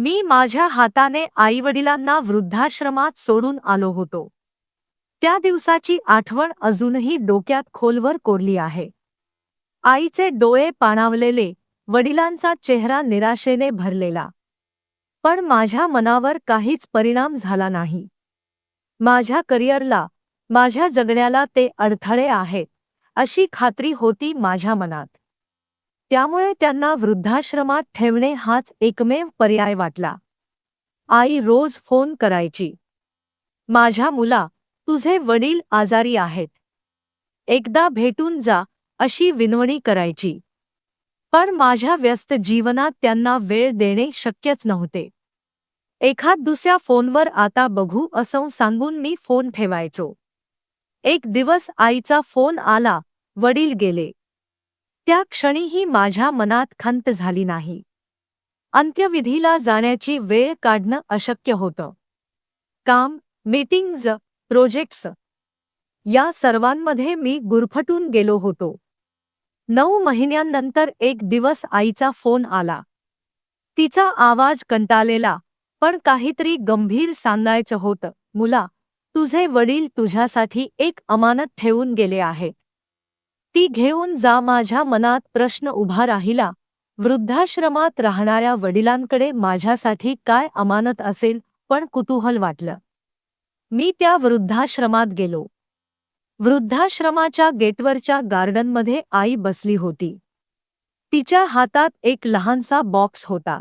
मी माझ्या हाताने आईवडिलांना वृद्धाश्रमात सोडून आलो होतो. त्या दिवसाची आठवण अजूनही डोक्यात खोलवर कोरली आहे. आईचे डोळे पाणावलेले वडिलांचा चेहरा निराशेने भरलेला. पण माझ्या मनावर काहीच परिणाम झाला नाही. माझ्या करिअरला माझ्या जगण्याला ते अडथळे आहेत अशी खात्री होती माझ्या मनात. त्यामुळे त्यांना वृद्धाश्रमात ठेवणे हाच एकमेव पर्याय वाटला. आई रोज फोन करायची. माझ्या मुला तुझे वडील आजारी आहेत. एकदा भेटून जा अशी विनवणी करायची. पण माझ्या व्यस्त जीवनात त्यांना वेळ देणे शक्यच नव्हते. एखाद दुसऱ्या फोनवर आता बघू असं सांगून मी फोन ठेवायचो. एक दिवस आईचा फोन आला वडील गेले. त्या क्षणीही माझ्या मनात खंत झाली नाही. अंत्यविधीला जाण्याची वेळ काढणं अशक्य होतं. काम मीटिंग्ज प्रोजेक्ट्स या सर्वांमध्ये मी गुरफटून गेलो होतो. नऊ महिन्यांनंतर एक दिवस आईचा फोन आला. तिचा आवाज कंटाळलेला पण काहीतरी गंभीर सांगायचं होतं. मुला तुझे वडील तुझ्यासाठी एक अमानत ठेवून गेले आहेत. ती घेऊन जा माझ्या मनात प्रश्न उभा राहिला. वृद्धाश्रमात राहणाऱ्या वडिलांकडे माझ्यासाठी काय अमानत असेल पण कुतूहल वाटलं. मी त्या वृद्धाश्रमात गेलो. वृद्धाश्रमाच्या गेटवरच्या गार्डनमध्ये आई बसली होती. तिच्या हातात एक लहानसा बॉक्स होता.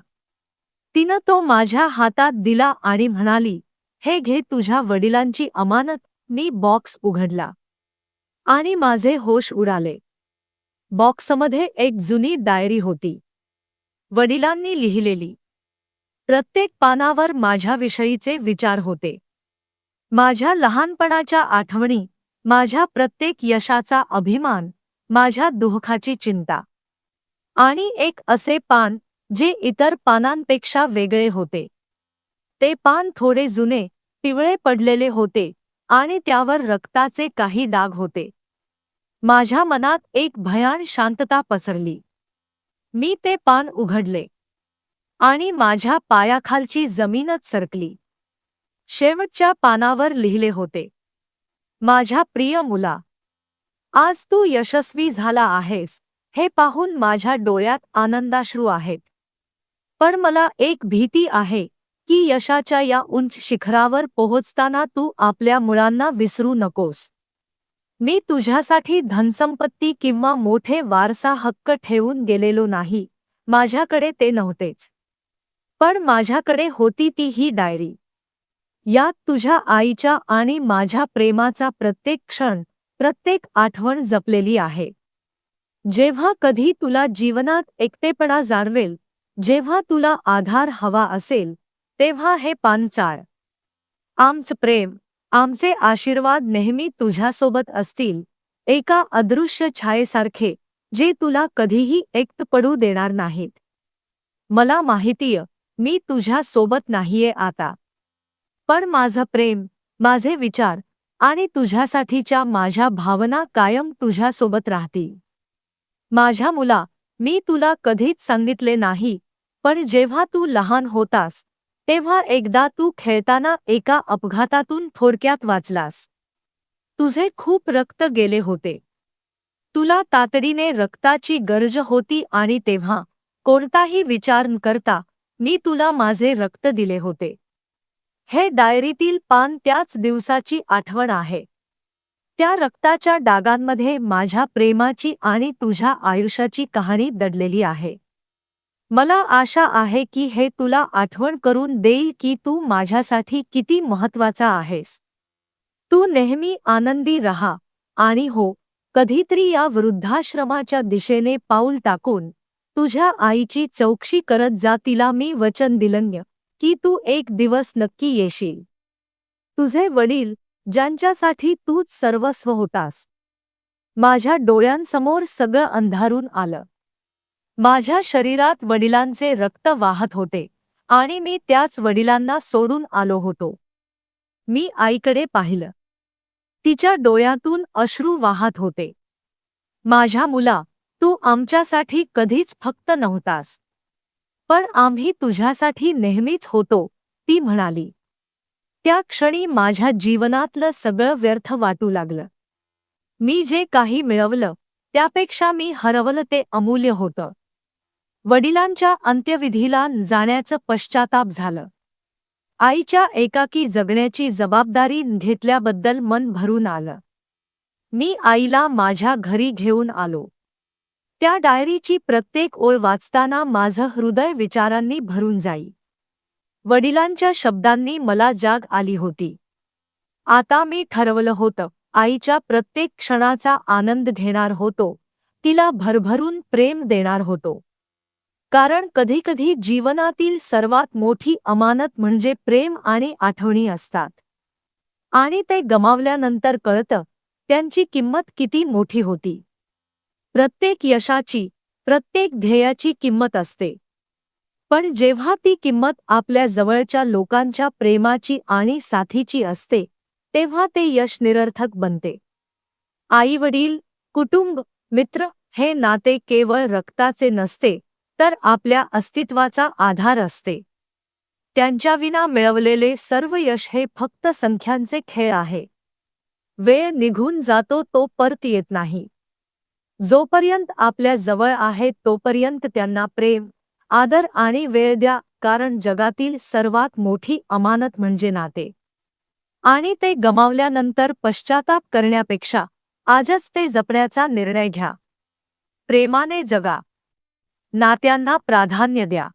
तिनं तो माझ्या हातात दिला आणि म्हणाली हे घे तुझ्या वडिलांची अमानत. मी बॉक्स उघडला. आणि माझे होश उडाले. बॉक्समध्ये एक जुनी डायरी होती. वडिलांनी लिहिलेली. प्रत्येक पानावर माझ्याविषयीचे विचार होते. माझ्या लहानपणाच्या आठवणी माझ्या प्रत्येक यशाचा अभिमान माझ्या दुःखाची चिंता. आणि एक असे पान जे इतर पानांपेक्षा वेगळे होते. ते पान थोडे जुने पिवळे पडलेले होते आणि त्यावर रक्ताचे काही डाग होते. माझ्या मनात एक भयान शांतता पसरली. मी ते पान उघडले. आणि माझ्या पायाखालची जमीनच सरकली. शेवटच्या पानावर लिहिले होते. माझ्या प्रिय मुला आज तू यशस्वी झाला आहेस हे पाहून माझ्या डोळ्यात आनंदाश्रू आहेत. पण मला एक भीती आहे की यशाच्या या उंच शिखरावर पोहोचताना तू आपल्या मुळांना विसरू नकोस. मी तुझ्यासाठी धनसंपत्ती किंवा मोठे वारसा हक्क ठेवून गेलेलो नाही. माझ्याकडे ते नव्हतेच. पण माझ्याकडे होती ती ही डायरी. यात तुझ्या आईच्या आणि माझ्या प्रेमाचा प्रत्येक क्षण प्रत्येक आठवण जपलेली आहे. जेव्हा कधी तुला जीवनात एकटेपणा जाणवेल जेव्हा तुला आधार हवा असेल तेव्हा हे पानचाळ. आमचं प्रेम आमचे आशीर्वाद नेहमी तुझ्यासोबत असतील एका अदृश्य छायेसारखे जे तुला कधीही एकट पडू देणार नाहीत. मला माहितीय मी तुझ्या सोबत नाहीये आता. पण माझं प्रेम माझे विचार आणि तुझ्यासाठीच्या माझ्या भावना कायम तुझ्यासोबत राहतील. माझ्या मुला मी तुला कधीच सांगितले नाही पण जेव्हा तू लहान होतास तेव्हा एकदा तू खेळताना एका अपघातातून थोडक्यात वाचलास. तुझे खूप रक्त गेले होते. तुला तातडीने रक्ताची गरज होती आणि तेव्हा कोणताही विचार न करता मी तुला माझे रक्त दिले होते. हे डायरीतील पान त्याच दिवसाची आठवण आहे. त्या रक्ताच्या डागांमध्ये माझ्या प्रेमाची आणि तुझ्या आयुष्याची कहाणी दडलेली आहे. मला आशा आहे की हे तुला आठवण करून देईल की तू माझ्यासाठी किती महत्त्वाचा आहेस. तू नेहमी आनंदी रहा. आणि हो कधीतरी या वृद्धाश्रमाच्या दिशेने पाऊल टाकून तुझ्या आईची चौकशी करत जा तिला मी वचन दिलन्य की तू एक दिवस नक्की येशील. तुझे वडील ज्यांच्यासाठी तूच सर्वस्व होतास. माझ्या डोळ्यांसमोर सगळं अंधारून आलं. माझ्या शरीरात वडिलांचे रक्त वाहत होते आणि मी त्याच वडिलांना सोडून आलो होतो. मी आईकडे पाहिलं. तिच्या डोळ्यातून अश्रू वाहत होते. माझ्या मुला तू आमच्यासाठी कधीच फक्त नव्हतास. पण आम्ही तुझ्यासाठी नेहमीच होतो ती म्हणाली. त्या क्षणी माझ्या जीवनातलं सगळं व्यर्थ वाटू लागलं. मी जे काही मिळवलं त्यापेक्षा मी हरवलं ते अमूल्य होतं. वडिलांच्या अंत्यविधीला जाण्याचं पश्चाताप झालं. आईच्या एकाकी जगण्याची जबाबदारी घेतल्याबद्दल मन भरून आलं. मी आईला माझ्या घरी घेऊन आलो. त्या डायरीची प्रत्येक ओळ वाचताना माझं हृदय विचारांनी भरून जाई. वडिलांच्या शब्दांनी मला जाग आली होती. आता मी ठरवलं होतं आईच्या प्रत्येक क्षणाचा आनंद घेणार होतो तिला भरभरून प्रेम देणार होतो. कारण कधीकधी जीवनातील सर्वात मोठी अमानत म्हणजे प्रेम आणि आठवणी असतात. आणि ते गमावल्यानंतर कळतं त्यांची किंमत किती मोठी होती. प्रत्येक यशाची प्रत्येक ध्येयाची किंमत असते. पण जेव्हा ती किंमत आपल्या जवळच्या लोकांच्या प्रेमाची आणि साथीची असते तेव्हा ते यश निरर्थक बनते. आई वडील कुटुंब मित्र हे नाते केवळ रक्ताचे नसते तर आपल्या अस्तित्वाचा आधार असते. त्यांच्याविना मिळवलेले सर्व यश हे फक्त संख्यांचे खेळ आहे. वेळ निघून जातो तो परत येत नाही. जोपर्यंत आपल्या जवळ आहे तोपर्यंत त्यांना प्रेम आदर आणि वेळ द्या कारण जगातील सर्वात मोठी अमानत म्हणजे नाते. आणि ते गमावल्यानंतर पश्चाताप करण्यापेक्षा आजच ते जपण्याचा निर्णय घ्या. प्रेमाने जगा. नात्यांना प्राधान्य द्या.